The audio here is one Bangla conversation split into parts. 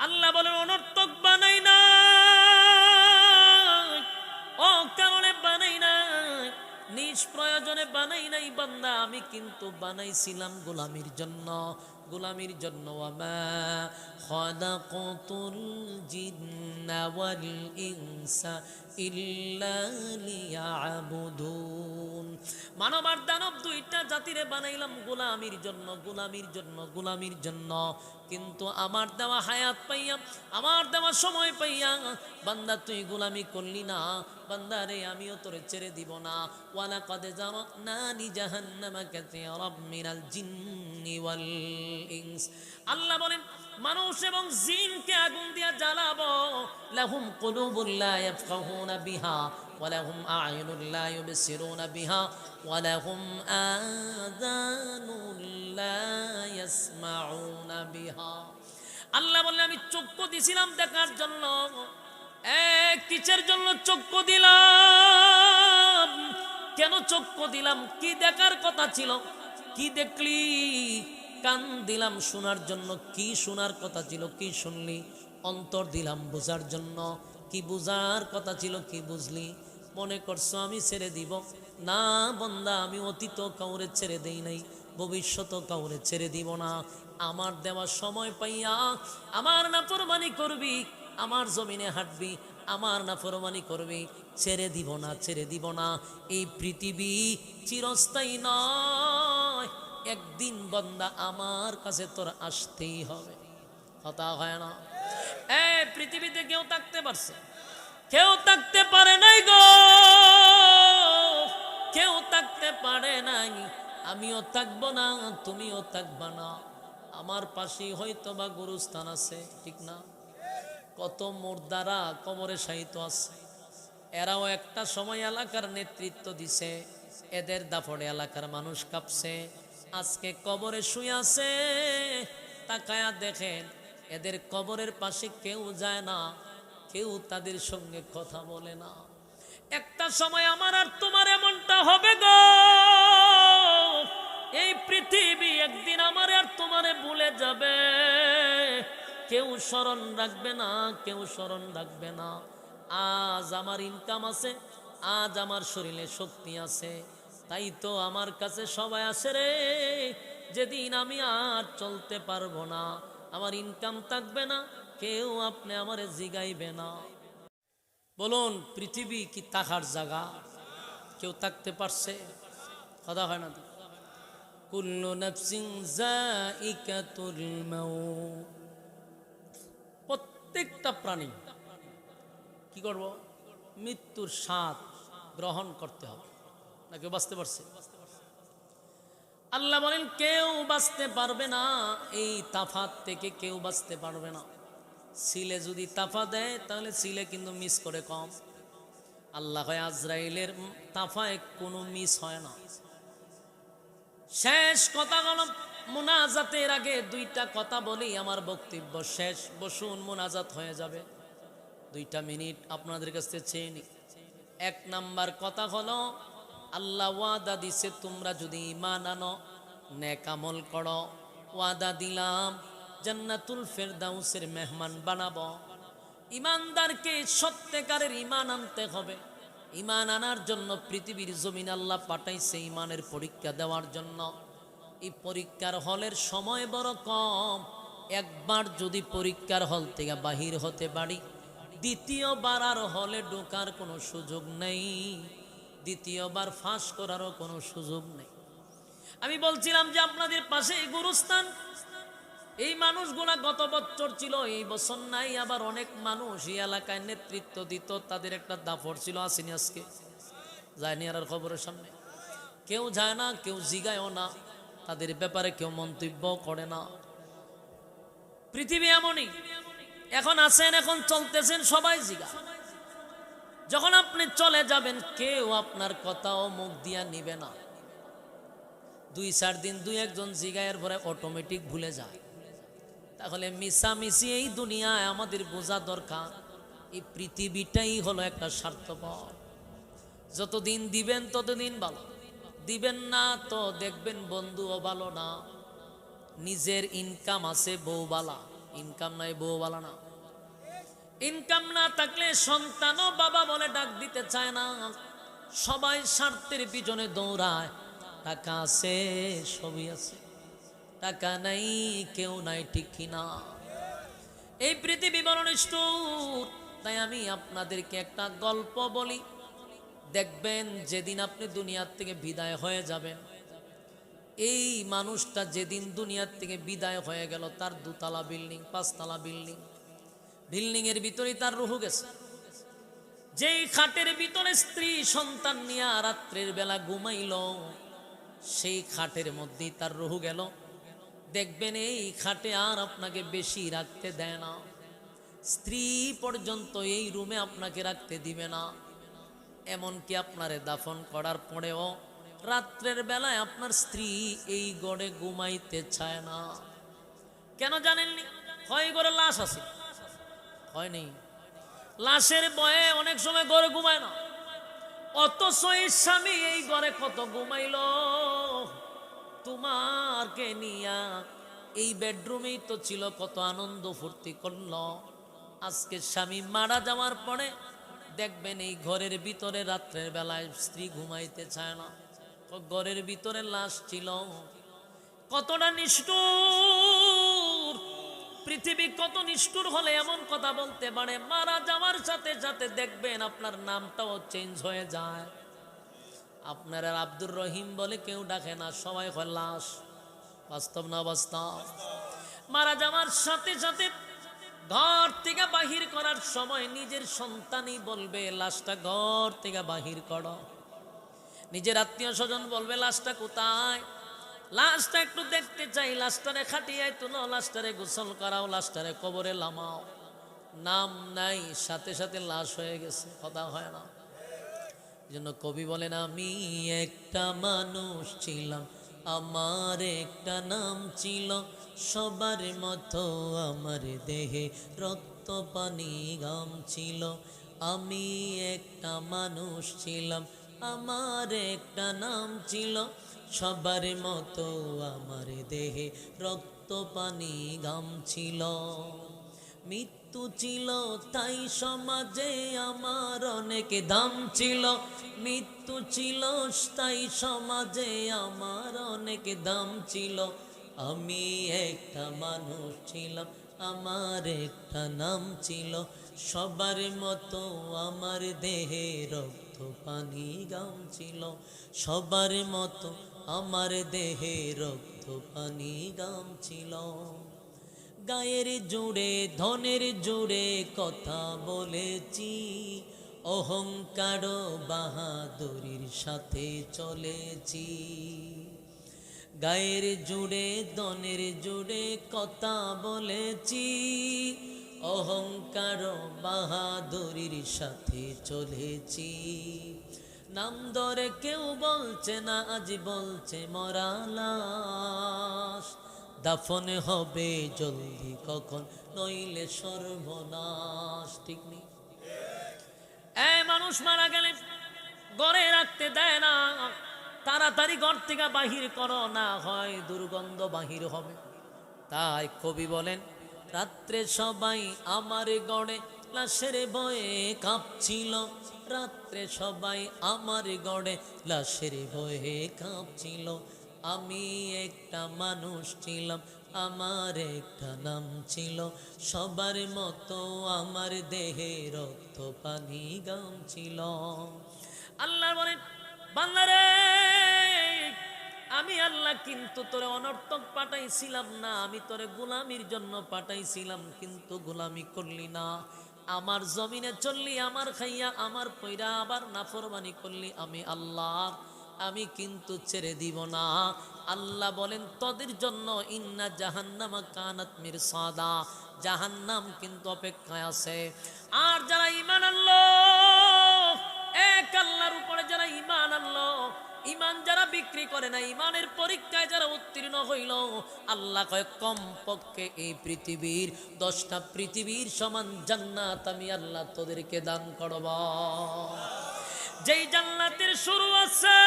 আল্লাহ বলেন, অনর্থক বানাই না। ও কারণে বানাই না। নিষ্প্রয়োজনে বানাই নাই বান্দা। আমি কিন্তু বানাইছিলাম গোলামির জন্য। গোলামির জন্য আমা জিন্না ইনসা ইল্লা লিয়াবুদুন। মানব আর দানব দুইটা জাতিরে বানাইলাম গোলামির জন্য গোলামির জন্য গোলামির জন্য। কিন্তু আমার দেওয়া হায়াত পাইয়া, আমার দেওয়া সময় পাইয়া, বান্দা তুই গোলামি করলি না। বান্দা রে, আমিও তোরে ছেড়ে দিব না। ওয়ালা কদে জানো না নি জাহান্নামা কাসীরাম মিনাল জিন্নি ওয়াল ইনস। আল্লাহ বলেন, মানুষ এবং জিনকে আগুন দিয়া জ্বালাবো, লাহুম কুলুবুল লা ইয়াফকাহুনা বিহা। ولهم أعين لا يبصرون بها ولهم آذان لا يسمعون بها আল্লাহ বললে আমি চক্ষু দিছিলাম দেখার জন্য এক কিসের জন্য চক্ষু দিলাম কেন চক্ষু দিলাম কি দেখার কথা ছিল কি দেখলি কান দিলাম শোনার জন্য কি শোনার কথা ছিল কি শুনলি অন্তর দিলাম বোঝার জন্য কি বুঝার কথা ছিল কি বুঝলি মনে করছ আমি ছেড়ে দিব? না বন্দা, আমি অতীত কাউরে ছেড়ে দেই নাই ভবিষ্যৎ কাউরে ছেড়ে দিব না। আমার দেওয়া সময় পাইয়া আমার না ফরমানি করবি, আমার জমিনে হাঁটবি, আমার না ফরমানি করবি। ছেড়ে দিব না, ছেড়ে দিব না। এই পৃথিবী চিরস্থায়ী নয়। একদিন বন্দা, আমার কাছে তোর আসতেই হবে। কথা হয় না? এ পৃথিবীতে কেউ থাকতে পারছে কেউ থাকতে পারে নাই গো। কেউ থাকতে পারে নাই। আমিও থাকব না, তুমিও থাকবা না। আমার পাশেই হয়তো বা গুরুস্থান আছে, ঠিক না? কত মোর্দারা কবরে সাহিত্য আছে। এরাও একটা সময় এলাকার নেতৃত্ব দিছে। এদের দাফড়ে এলাকার মানুষ কাঁপছে। আজকে কবরে শুয়ে আছে। তাকায়া দেখেন, এদের কবরের পাশে কেউ যায় না। কেউ তাদের সঙ্গে কথা বলে না। একটা সময় আমার আর তোমার এমনটা হবে গো। এই পৃথিবী একদিন আমার আর তোমারে ভুলে যাবে। কেউ স্মরণ রাখবে না, কেউ স্মরণ রাখবে না। আজ আমার ইনকাম আছে, আজ আমার শরীরে শক্তি আছে। তাই তো আমার কাছে সবাই আসে রে, যেদিন আমি আর চলতে পারব না। আমার ইনকাম থাকবে না কেউ আপনি আমারে জিগাইবে না। বলুন, পৃথিবী কি তাকার জায়গা? কেউ থাকতে পারছে? কথা হয় না। কুল্লু মাউত। প্রত্যেকটা প্রাণী কি করব? মৃত্যুর স্বাদ গ্রহণ করতে হবে। না, কেউ বাঁচতে পারছে? আল্লাহ বলেন, কেউ বাঁচতে পারবে না, এই তাফাত থেকে কেউ বাঁচতে পারবে না। সিলে যদি তাফা দেয়, তাহলে সিলে কিন্তু মিস করে কম। আল্লাহ হয় আজরাইলের তাফায় কোনো মিস হয় না। শেষ কথা গেল মোনাজাতের আগে দুইটা কথা বলি, আমার বক্তব্য শেষ। বসুন, মোনাজাত হয়ে যাবে। দুইটা মিনিট আপনাদের কাছ চেয়ে নি এক নাম্বার কথা হলো, আল্লাহ ওয়াদা দিছে, তোমরা যদি ইমান আনো, নেক আমল করো। ওয়াদা দিলাম জান্নাতুল ফেরদাউসের মেহমান বানাবো। ইমানদারকে সত্যিকারের ইমান আনতে হবে। ইমান আনার জন্য পৃথিবীর জমিন আল্লাহ পাঠাইছে ইমানের পরীক্ষা দেওয়ার জন্য। এই পরীক্ষার হলের সময় বড় কম। একবার যদি পরীক্ষার হল থেকে বাহির হতে পারি, দ্বিতীয়বার আর হলে ঢোকার কোনো সুযোগ নেই। দ্বিতীয়বার ফাঁস করারও কোনো সুযোগ নেই। আমি বলছিলাম যে আপনাদের পাশে এই গুরুস্থান মানুষগুলা গত বছর ছিল, এই বছর নাই, আবার অনেক মানুষ এই এলাকায় নেতৃত্ব দিত, তাদের একটা দাফর ছিল, আসেনি আজকে। যায়নি আর খবরের সামনে। কেউ যায় না, কেউ জিগায়ও না, তাদের ব্যাপারে কেউ মন্তব্য করে না। পৃথিবী এমনই, এখন আছেন, এখন চলতেছেন, সবাই জিগা। যখন আপনি চলে যাবেন, কেউ আপনার কথাও মুখ দিয়া নিবে না। দুই চার দিন দুই একজন জিগায়ের পরে অটোমেটিক ভুলে যায়। তাহলে মিশামিশি এই দুনিয়ায় আমাদের বোঝা দরকার। এই পৃথিবীটাই হলো একটা স্বার্থপর। যতদিন দিবেন ততদিন ভালো। দিবেন না তো দেখবেন বন্ধুও ভালো না। নিজের ইনকাম আছে বউ বালা ইনকাম নাই বউ বালা না। ইনকাম না থাকলে সন্তানও বাবা বলে ডাক দিতে চায় না। সবাই স্বার্থের পিছনে দৌড়ায়। টাকা আছে, সবই আছে। টাকা নাই, কেউ নাই, ঠিক কিনা? এই পৃথিবী বড় নিষ্ঠুর তাই আমি আপনাদেরকে একটা গল্প বলি। দেখবেন যেদিন আপনি দুনিয়ার থেকে বিদায় হয়ে যাবেন, এই মানুষটা যেদিন দুনিয়ার থেকে বিদায় হয়ে গেল, তার দুতলা বিল্ডিং, পাঁচতলা বিল্ডিং। বিল্ডিং এর ভিতরে তার রুহু গেছে। যেই খাটের ভিতরে স্ত্রী সন্তান নিয়ে রাত্রের বেলা ঘুমাইল, সেই খাটের মধ্যেই তার রুহু গেল। দেখবেন এই খাটে আর আপনাকে বেশি রাখতে দেয় না। স্ত্রী পর্যন্ত এই রুমে আপনাকে রাখতে দিবে না। এমনকি আপনারে দাফন করার পরেও রাত্রের বেলায় আপনার স্ত্রী এই গড়ে ঘুমাইতে চায় না। কেন জানেননি? হয় গড়ে লাশ আছে। হয়নি লাশের বয়ে অনেক সময় গড়ে ঘুমায় না। অত এই স্বামী এই ঘরে কত ঘুমাইল? তোমারকে নিয়া এই বেডরুমেই তো ছিল কত আনন্দ, ফুর্তি করল। আজকে স্বামী মারা যাওয়ার পরে দেখবেন এই ঘরের ভিতরে রাত্রের বেলায় স্ত্রী ঘুমাইতে চায় না। ঘরের ভিতরে লাশ ছিল। কতটা নিষ্ঠুর! পৃথিবী কত নিষ্ঠুর হলে এমন কথা বলতে পারে। মারা যাওয়ার সাথে সাথে দেখবেন আপনার নামটাও চেঞ্জ হয়ে যায়। আপনার আর আব্দুর রহিম বলে কেউ ডাকে না, সবাই হয় লাশ বাস্তব না বাস্তব? মারা যাওয়ার সাথে সাথে ঘর থেকে বাহির করার সময় নিজের সন্তানই বলবে, লাশটা ঘর থেকে বাহির করো। নিজের আত্মীয় স্বজন বলবে, লাশটা কোথায়? লাশটা একটু দেখতে চাই, লাশটারে খাটিয়ায় তুলো, লাশটারে গোসল করাও, লাশটারে কবরে লামাও নাম নাই, সাথে সাথে লাশ হয়ে গেছে, কথা হয় না। জন্য কবি বলেন, আমি একটা মানুষ ছিলাম, আমার একটা নাম ছিল সবার মতো, আমার দেহে রক্ত পানি গাম ছিল। আমি একটা মানুষ ছিলাম, আমার একটা নাম ছিল সবার মতো, আমার দেহে রক্ত পানি গাম ছিল। মৃত্যু ছিল, তাই সমাজে আমার অনেক দাম ছিল। মৃত্যু ছিল, তাই সমাজে আমার অনেক দাম ছিল। আমি একটা মানুষ ছিলাম, আমার একটা নাম ছিল। সবার মতো আমার দেহে রক্ত, পানি, গাম ছিল। সবার মতো আমার দেহে রক্ত, পানি, গাম ছিল। গায়ের জুড়ে ধনের জুড়ে কথা বলেছি। অহংকার বাহাদুরির সাথে চলেছি। গায়ের জুড়ে দনের জুড়ে কথা বলেছি। অহংকার বাহাদুরির সাথে চলেছি। নাম ধরে কেউ বলছে না, আজ বলছে মরালাস দাফন হবে জলদি কখন? নইলে সর্বনাশ, ঠিক নেই? এ মানুষ মারা গেলে গড়ে রাখতে দেয় না। তাড়াতাড়ি ঘর থেকে বাহির করো, না হয় দুর্গন্ধ বাহির হবে। তাই কবি বলেন, রাত্রে সবাই আমার গড়ে। লাশের বয়ে কাঁপছিল। রাত্রে সবাই আমার গড়ে, লাশের বয়ে কাঁপছিল। আমি একটা মানুষ ছিলাম, আমার একটা নাম ছিল সবার মতো, আমার দেহে রক্ত পানি গাম ছিল। আল্লাহ বলেন বাংলারে আমি আল্লাহ কিন্তু তোরে অনর্থক পাঠাইছিলাম না, আমি তোরে গোলামির জন্য পাঠাইছিলাম, কিন্তু গোলামি করলি না। আমার জমিনে চললি, আমার খাইয়া, আমার পয়রা আবার নাফরমানি করলি আমি আল্লাহ। আমি কিন্তু ছেড়ে দিব না। আল্লাহ বলেন, তোদের জন্য ইন্না জাহান্নামা কানাত মির সাদা জাহান্নাম কিন্তু অপেক্ষায় আছে। আর যারা ইমান আনলো, এক আল্লাহর উপরে যারা ইমান আনলো ইমান যারা বিক্রি করে না ইমানের পরীক্ষায় যারা উত্তীর্ণ হইল, আল্লাহ কয় কম পক্ষে এই পৃথিবীর দশটা পৃথিবীর সমান জান্নাত আমি আল্লাহ তোদেরকে দান করব। যেই জান্নাতের শুরু আছে,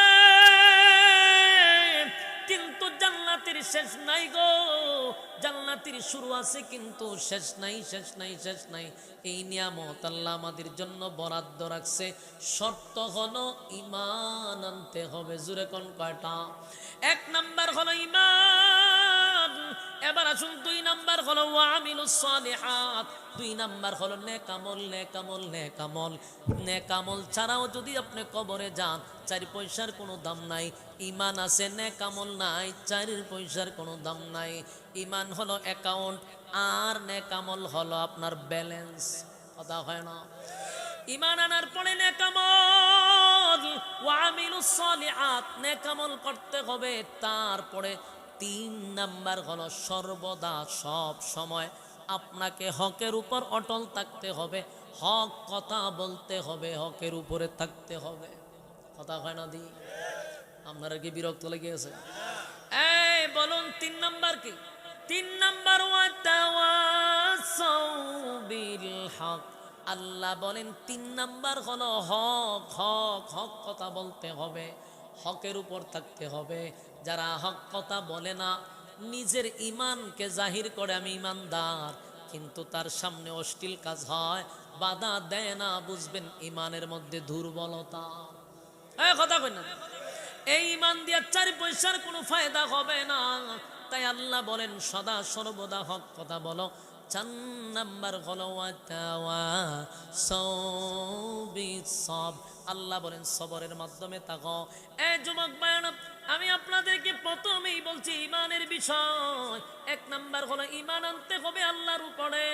কিন্তু জান্নাতের শেষ নাই গো। জান্নাতের শুরু আছে, কিন্তু শেষ নাই শেষ নাই শেষ নাই। এই নিয়ামত আল্লাহ আমাদের জন্য বরাদ্দ রাখছে। শর্ত হলো ইমান আনতে হবে। জুরে কোন কয়টা? এক নাম্বার হলো ইমান এবার আসুন দুই নাম্বার হলো ওয়ামিলুস সালিহাত। দুই নাম্বার হলো নেকামল নেকামল নেকামল। নেকামল ছাড়াও যদি আপনি কবরে যান, চারি পয়সার কোনো দাম নাই। ইমান আছে, নেকামল নাই, চারি পয়সার কোনো দাম নাই। ইমান হলো অ্যাকাউন্ট, আর নেকামল হলো আপনার ব্যালেন্স। কথা হয় না? ইমান আনার পরে নেকামল, ওয়ামিলুস সালিহাত। নেকামল করতে হবে, তারপরে তিন নাম্বার হলো সর্বদা সব সময় আপনাকে হকের উপর অটল থাকতে হবে, হক কথা বলতে হবে, হকের উপরে থাকতে হবে। কথা হয় না দি? আপনারা কি বিরক্ত লেগে আছে? এই, বলুন, তিন নাম্বার কি? তিন নাম্বার হক। আল্লাহ বলেন, তিন নাম্বার হলো হক হক হক কথা বলতে হবে। হকের উপর থাকতে হবে। যারা হক কথা বলে না, নিজের ইমানকে জাহির করে আমি ইমানদার কিন্তু তার সামনে অশ্লীল কাজ হয়, বাধা দেয় না, বুঝবেন ইমানের মধ্যে দুর্বলতা। কথা কই না। এই ইমান দিয়ে চার পয়সার কোনো ফায়দা হবে না। তাই আল্লাহ বলেন, সদা সর্বদা হক কথা বলো। চার নাম্বার হলো সব। আল্লাহ বলেন, সবরের মাধ্যমে তাকো এ যুবক বায়ন, আমি আপনাদেরকে প্রথমেই বলছি ইমানের বিষয়। এক নাম্বার হলো ইমান আনতে হবে আল্লাহর উপরে।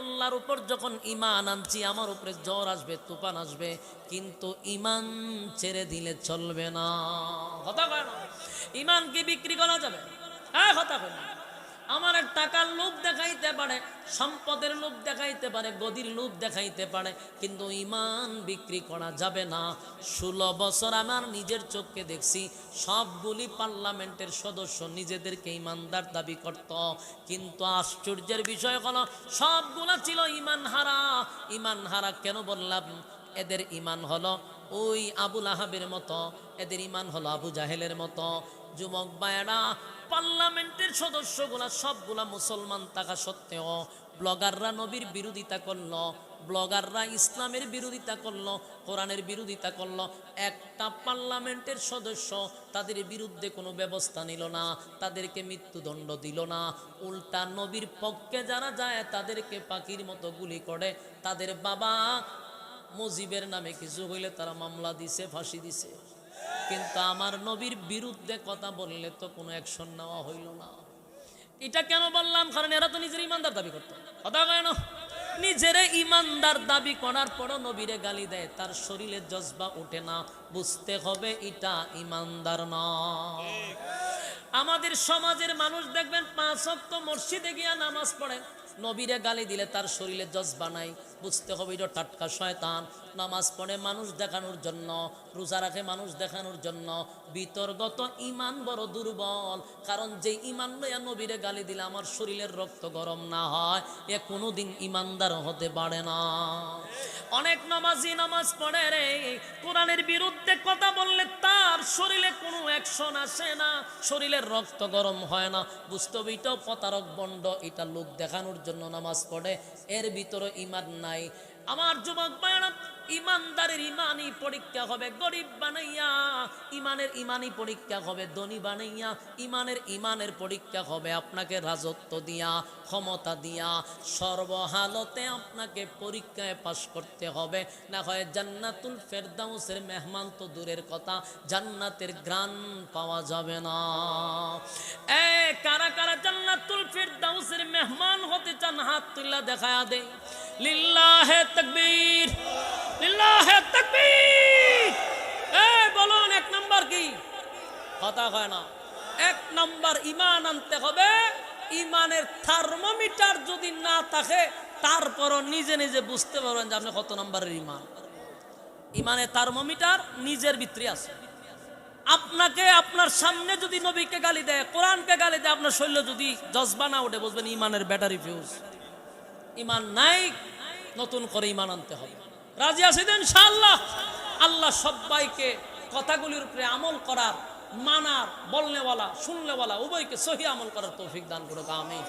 আল্লাহর উপর যখন ইমান আনছি, আমার উপরে জ্বর আসবে, তুফান আসবে, কিন্তু ইমান ছেড়ে দিলে চলবে না। কথা কয় ইমান কি বিক্রি করা যাবে? হ্যাঁ কথা কয় না। আমার এক টাকার লোভ দেখাইতে পারে, সম্পদের লোভ দেখাইতে পারে, গদির লোভ দেখাইতে পারে, কিন্তু ইমান বিক্রি করা যাবে না। ষোলো বছর আমার নিজের চোখকে দেখছি, সবগুলি পার্লামেন্টের সদস্য নিজেদেরকে ইমানদার দাবি করত। কিন্তু আশ্চর্যের বিষয় হলো, সবগুলো ছিল ইমান হারা। ইমান হারা কেন বললাম? এদের ইমান হলো ওই আবুল আহাবের মতো, এদের ইমান হলো আবু জাহেলের মতো। যুবক বায়রা পার্লামেন্টের সদস্যগুলা সবগুলা মুসলমান থাকা সত্ত্বেও ব্লগাররা নবীর বিরোধিতা করল, ব্লগাররা ইসলামের বিরোধিতা করল, কোরআনের বিরোধিতা করল। একটা পার্লামেন্টের সদস্য তাদের বিরুদ্ধে কোনো ব্যবস্থা নিল না, তাদেরকে মৃত্যুদণ্ড দিল না। উল্টা নবীর পক্ষে যারা যায় তাদেরকে পাখির মতো গুলি করে। তাদের বাবা মুজিবের নামে কিছু হইলে তারা মামলা দিছে, ফাঁসি দিছে। কিন্তু আমার নবীর বিরুদ্ধে কথা বললে তো কোনো অ্যাকশন নেওয়া হইল না। এটা কেন বললাম? কারণ এরা তো নিজের ইমানদার দাবি করতো। কথা কেন নিজের ইমানদার দাবি করার পরও নবীরে গালি দেয়, তার শরীরে জজবা ওঠে না। বুঝতে হবে এটা ইমানদার না। আমাদের সমাজের মানুষ দেখবেন পাঁচ অক্ত মসজিদে গিয়া নামাজ পড়ে, নবীরে গালি দিলে তার শরীরে জজবা নাই। বুঝতে হবে, এটা টাটকা শয়তান। নামাজ পড়ে মানুষ দেখানোর জন্য, রোজা রাখে মানুষ দেখানোর জন্য। বিতর্গত ইমান বড় দুর্বল, কারণ যে ইমান লইয়া নবীরে গালি দিলে আমার শরীরের রক্ত গরম না হয়, এ কোনোদিন ইমানদার হতে পারে না। অনেক নামাজি নামাজ পড়ে রে, কোরআনের বিরুদ্ধে কথা বললে তার শরীরে কোনো অ্যাকশন আসে না, শরীরের রক্ত গরম হয় না। বুঝতে হবে, এটাও প্রতারক বন্ড, এটা লোক দেখানোর জন্য নামাজ পড়ে। এর ভিতরে ইমান নাই। আমার যুবক ভাইয়েরা, ইমানদারের ইমানই পরীক্ষা হবে, গরিব বানাইয়া, ইমানের ইমানই পরীক্ষা হবে, ধনী বানাইয়া, ইমানের ইমানের পরীক্ষা হবে, আপনাকে রাজত্ব দিয়া, ক্ষমতা দিয়া, সর্বহালতে আপনাকে পরীক্ষায় পাশ করতে হবে। না হয় জান্নাতুল ফেরদাউসের মেহমান তো দূরের কথা, জান্নাতের গ্রান পাওয়া যাবে না। এ, কারা কারা জান্নাতুল ফেরদাউসের মেহমান হতে চান, হাত তুল্লা দেখায়া দে। লিল্লাহে তাকবীর লিল্লাহে তাকবীর। এ বলুন, এক নাম্বার কি? কথা হয় না। এক নাম্বার ইমান আনতে হবে। ইমানের থার্মোমিটার যদি না থাকে, তারপরও নিজে নিজে বুঝতে পারবেন যে আপনি কত নম্বরের ইমান ইমানের থার্মোমিটার নিজের ভিতরে আছে। আপনাকে আপনার সামনে যদি নবীকে গালি দেয়, কোরআনকে গালি দেয়, আপনার শৈল্য যদি জজবা না ওঠে, বুঝবেন ইমানের ব্যাটারি ফিউজ ইমান নাই, নতুন করে ইমান আনতে হবে। রাজি আছেন ইনশাআল্লাহ? আল্লাহ সবাইকে কথাগুলির উপরে আমল করার, মানার, বলনেওয়ালা শুনলেওয়ালা উভয়কে সহি আমল করার তৌফিক দান করুক আমি